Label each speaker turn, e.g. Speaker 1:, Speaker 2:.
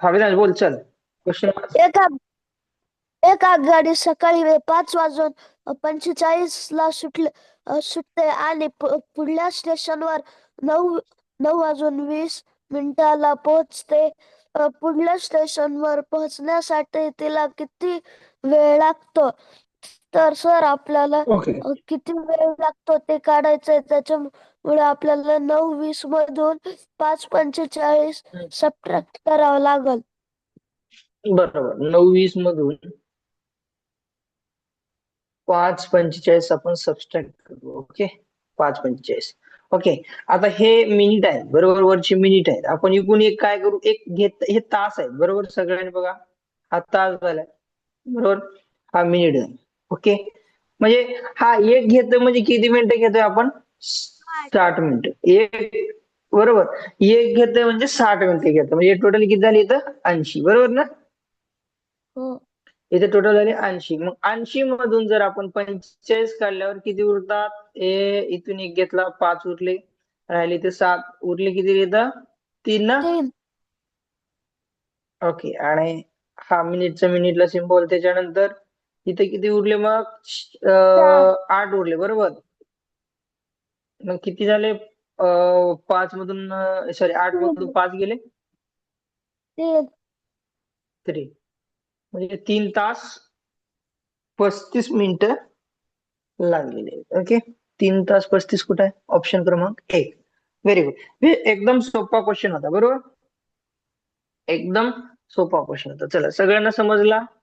Speaker 1: हा बोल चल. क्वेश्चन
Speaker 2: एक एक आगगाडी सकाळी पाच वाजून पंचेचाळीस ला सुटले सुटते आणि पुढल्या स्टेशनवर नऊ नऊ वाजून वीस मिनिटाला पोहोचते. पुढल्या स्टेशनवर पोहोचण्यासाठी तिला किती वेळ लागतो? तर सर आपल्याला
Speaker 1: ओके
Speaker 2: अ, किती वेळ लागतो ते काढायचंय? त्याच्यामुळे आपल्याला नऊ वीस मधून पाच पंचेचाळीस
Speaker 1: हम्म.
Speaker 2: सबट्रॅक्ट करावं लागल.
Speaker 1: बरोबर. नऊ वीस मधून पाच पंचेचाळीस आपण सबस्ट्रॅक्ट करू. ओके पाच पंचेचाळीस. ओके आता हे मिनिट आहेत. बरोबर वरचे मिनिट आहेत. आपण इकडून एक काय करू? एक घेत हे तास आहेत. बरोबर सगळ्यांनी बघा. हा तास झालाय. बरोबर? हा मिनिट आहे ओके? म्हणजे हा एक घेतोय म्हणजे किती मिनिटं घेतोय आपण? साठ मिनिटं एक बरोबर. एक घेतोय म्हणजे साठ मिनिटं घेतोय. म्हणजे टोटल किती झाली इथं? ऐंशी. बरोबर ना? इथे टोटल झाले ऐंशी. मग ऐंशी मधून जर आपण पंचेचाळीस काढल्यावर किती उरतात? ए इथून एक घेतला पाच उरले. राहिले ते सात. उरले किती इथं? तीन ना? ओके. आणि हा मिनिटचा मिनिटला सिम्बॉल त्याच्यानंतर इथे किती उरले मग? आठ उरले बरोबर. मग किती झाले? पाच मधून सॉरी आठ मधून पाच गेले? थ्री म्हणजे तीन तास पस्तीस मिनिटं लागलेले ओके? तीन तास पस्तीस कुठे आहे? ऑप्शन क्रमांक एक. व्हेरी गुड एकदम सोपा क्वेश्चन होता बरोबर? एकदम सोपा क्वेश्चन होता. चला सगळ्यांना समजला?